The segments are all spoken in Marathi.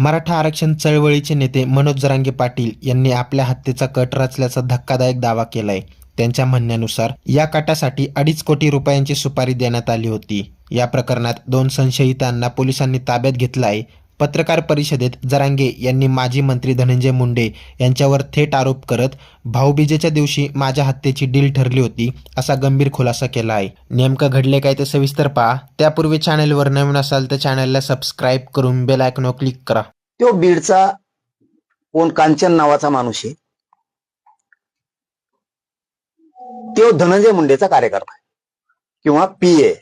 मराठा आरक्षण चळवळीचे नेते मनोज जरांगे पाटील यांनी आपल्या हत्येचा कट रचल्याचा धक्कादायक दावा केलाय. त्यांच्या म्हणण्यानुसार या कटासाठी अडीच कोटी रुपयांची सुपारी देण्यात आली होती. या प्रकरणात दोन संशयितांना पोलिसांनी ताब्यात घेतलं आहे पत्रकार परिषदेत जरांगे यांनी माजी मंत्री धनंजय मुंडे यांच्यावर थेट आरोप करत भाऊबीजेच्या दिवशी माझ्या हत्येची डील ठरली होती असा गंभीर खुलासा केला आहे. नेमकं घडले काय ते सविस्तर पहा. त्यापूर्वी चॅनेलवर नवीन असाल तर चॅनलला सबस्क्राईब करून बेल आयकॉनवर क्लिक करा. तो बीडचा कोण कांचन नावाचा माणूस आहे. तो धनंजय मुंडेचा कार्यकर्ता किंवा पी ए.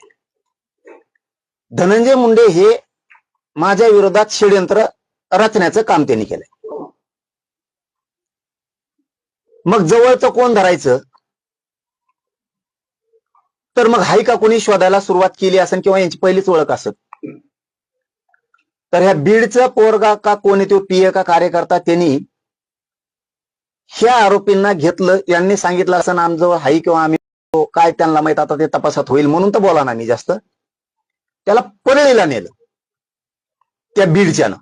धनंजय मुंडे हे माझ्या विरोधात षडयंत्र रचण्याचं काम त्यांनी केलंय. मग जवळचं कोण धरायचं? तर मग हाय का कोणी शोधायला सुरुवात केली असेल किंवा यांची पहिलीच ओळख असत तर ह्या बीडचं पोरगा का कोणी तो पीए का कार्यकर्ता त्यांनी ह्या आरोपींना घेतलं. यांनी सांगितलं असं ना आमजवळ हाई किंवा आम्ही काय त्यांना माहीत आता ते तपासात होईल म्हणून तर बोला ना मी जास्त. त्याला परळीला नेलं. त्या बीडच्यानं.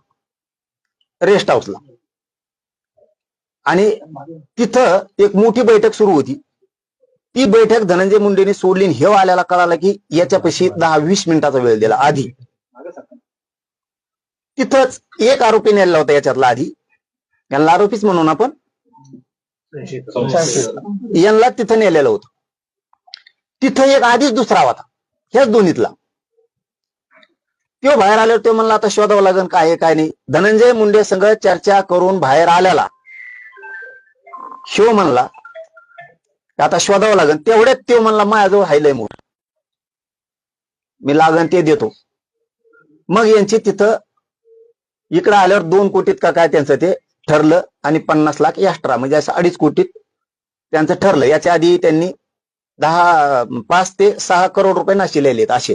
रेस्ट हाऊसला आणि तिथं एक मोठी बैठक सुरू होती. ती बैठक धनंजय मुंडेने सोडली हे आल्याला कळालं की याच्यापाशी दहा वीस मिनिटाचा वेळ दिला आधी. तिथंच एक आरोपी नेलेला होता याच्यातला आधी. यांना आरोपीच म्हणून आपण. यांना तिथं नेलेलं होतं. तिथं एक आधीच दुसरा होता. ह्याच दोन्हीतला. तो बाहेर आल्यावर तो म्हणलं आता शोधावं लागेल काय काय नाही. धनंजय मुंडे संघ चर्चा करून बाहेर आल्याला शिव म्हणला आता शोधावं लागेल तेवढ्यात तो म्हणला माझ्याजवळ हायलय मोठ. मी लागन ते देतो. मग यांची तिथं इकडं आल्यावर दोन कोटीत का काय त्यांचं ते ठरलं आणि पन्नास लाख एक्स्ट्रा म्हणजे असं अडीच कोटीत त्यांचं ठरलं. याच्या आधी त्यांनी दहा पाच ते सहा करोड रुपये नाशिलेले असे.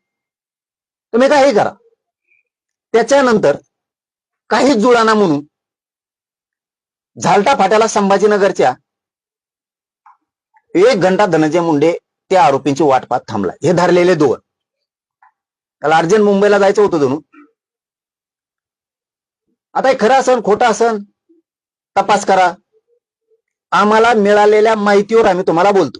तुम्ही काय हे करा. त्याच्यानंतर काही जुळाना म्हणून झालटा फाट्याला संभाजीनगरच्या एक घंटा धनंजय मुंडे त्या आरोपींची वाट पाहत थांबला हे धरलेले दोन. त्याला अर्जंट मुंबईला जायचं होतं दोन आता हे खरं असन खोटं असन? तपास करा. आम्हाला मिळालेल्या माहितीवर आम्ही तुम्हाला बोलतो.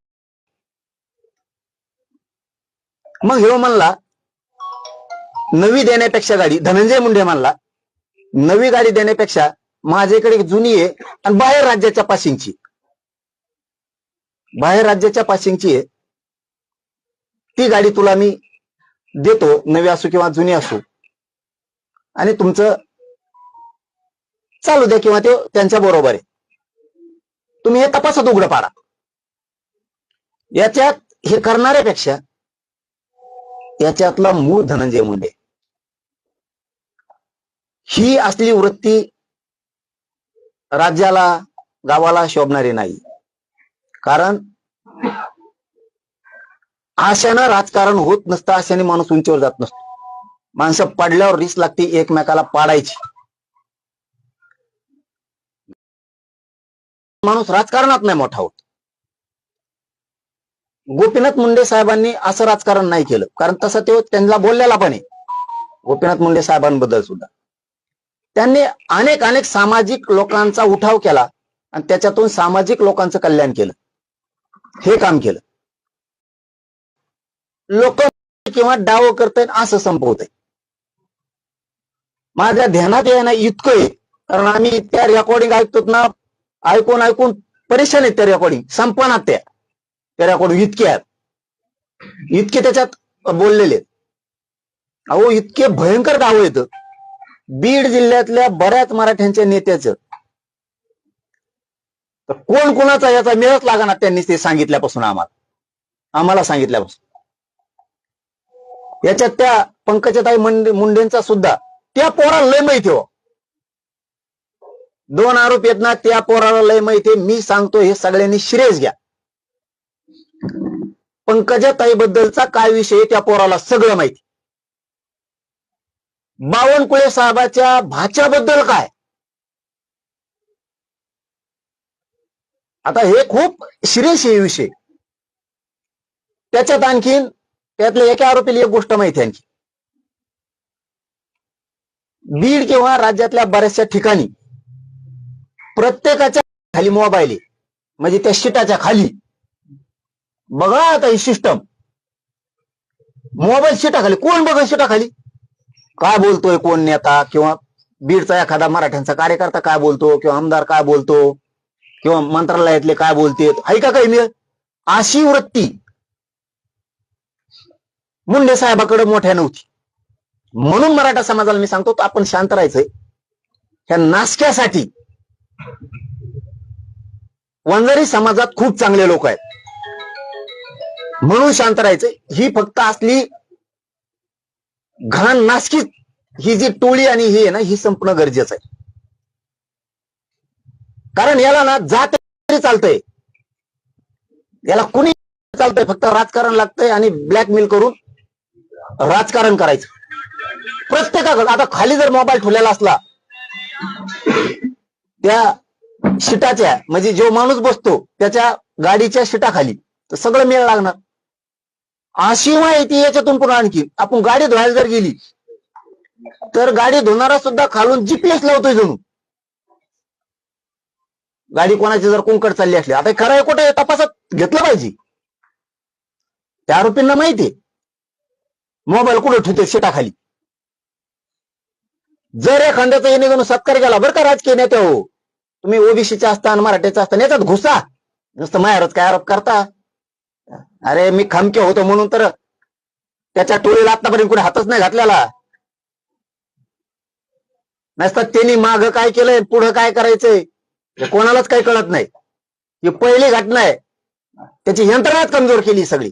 मग हे म्हणला नवी देण्यापेक्षा गाडी धनंजय मुंडे म्हणला नवी गाडी देण्यापेक्षा माझ्याकडे जुनी आहे आणि बाहेर राज्याच्या पासिंगची बाहेर राज्याच्या पासिंगची आहे. ती गाडी तुला मी देतो नवी असो किंवा जुनी असो. आणि तुमचं चालू द्या किंवा ते त्यांच्या बरोबर आहे. तुम्ही हे तपासत उघडं पाडा. याच्यात हे करणाऱ्यापेक्षा याच्यातला मूळ धनंजय मुंडे. ही असली वृत्ती राज्याला गावाला शोभणारी नाही. कारण आशानं राजकारण होत नसतं आशाने माणूस उंचीवर जात नसतो. माणसं पडल्यावर रिस लागते एकमेकाला पाडायची. माणूस राजकारणात नाही मोठा होत. गोपीनाथ मुंडे साहेबांनी असं राजकारण नाही केलं. कारण तसं ते त्यांना बोललेला पण आहे. गोपीनाथ मुंडे साहेबांबद्दल सुद्धा. त्यांनी अनेक अनेक सामाजिक लोकांचा उठाव केला आणि त्याच्यातून सामाजिक लोकांचं कल्याण केलं. हे काम केलं. लोक किंवा डाव करतायत असं संपवत माझ्या ध्यानात येणं इतकं आहे. कारण आम्ही त्या रेकॉर्डिंग ऐकतो ना ऐकून ऐकून परेशान आहेत त्या रेकॉर्डिंग संपनात त्या. त्या इतके आहेत. इतके त्याच्यात बोललेले अहो इतके भयंकर दाव येतं बीड जिल्ह्यातल्या बऱ्याच मराठ्यांच्या नेत्याचं. तर कोण कोणाचा याचा मेळच लागणार त्यांनी ते सांगितल्यापासून आम्हाला? आम्हाला सांगितल्यापासून. याच्यात त्या पंकजाताई मुंडेंचा सुद्धा त्या पोराला लय माहिती हो. दोन आरोप आहेत ना त्या पोराला लय माहिती मी सांगतो हे सगळ्यांनी श्रेयस घ्या. पंकजाताई बद्दलचा काय विषय त्या पोराला सगळं माहिती. बावनकुळे साहेबाच्या भाच्याबद्दल काय? आता हे खूप सिरियस आहे विषय. त्याच्यात आणखीन त्यातल्या एका आरोपीला एक गोष्ट माहिती आहे आणखी बीड किंवा राज्यातल्या बऱ्याचशा ठिकाणी प्रत्येकाच्या खाली मोबाईल आहे. म्हणजे त्या शिटाच्या खाली. बघा आता ही सिस्टम मोबाईल शिटाखाली कोण बघा शिटाखाली काय बोलतोय कोण नेता? किंवा बीडचा एखादा मराठ्यांचा कार्यकर्ता काय बोलतो? किंवा आमदार काय बोलतो? किंवा मंत्रालयातले काय बोलतेत? आहे का काही मी अशी वृत्ती. मुंडे साहेबाकडे मोठ्या नव्हती. म्हणून मराठा समाजाला मी सांगतो आपण शांत राहायचंय. ह्या नासक्यासाठी. वंजारी समाजात खूप चांगले लोक आहेत. म्हणून शांत राहायचं. ही फक्त असली घाण नासकी ही जी टोळी आणि ही आहे ना ही संपणं गरजेचं आहे. कारण याला ना जात तरी चालतंय. याला कुणी चालतंय फक्त राजकारण लागतंय आणि ब्लॅकमेल करून राजकारण करायचं. प्रत्येकाकडे आता खाली जर मोबाईल ठेवलेला असला त्या शिटाच्या म्हणजे जो माणूस बसतो त्याच्या गाडीच्या शिटाखाली तर सगळं मेळ लागणार. अशी माहिती याच्यातून पुन्हा आणखी. आपण गाडी धुवायला जर गेली तर गाडी धुणारा सुद्धा खालून जीपीएस लावतोय जणू. गाडी कोणाची जर कुंकड चालली असली आता खरं आहे कुठे तपासात घेतलं पाहिजे? त्या आरोपींना माहिती आहे. मोबाईल कुठे ठेवते शेटाखाली जर एखाद्याचा येणे जाणून सत्कार केला बरं का राजकीय नेते हो. तुम्ही ओबीसीचे असता आणि मराठीचे असता याच्यात घुसा. नुसतं माहेरच काय आरोप करता? अरे मी खमके होतो म्हणून तर त्याच्या टोळीला आतापर्यंत कुठे हातच नाही घातलेला. नसतात त्यांनी माग काय केलंय पुढं काय करायचंय हे कोणालाच काही कळत नाही. ही पहिली घटना आहे. त्याची यंत्रणाच कमजोर केली सगळी.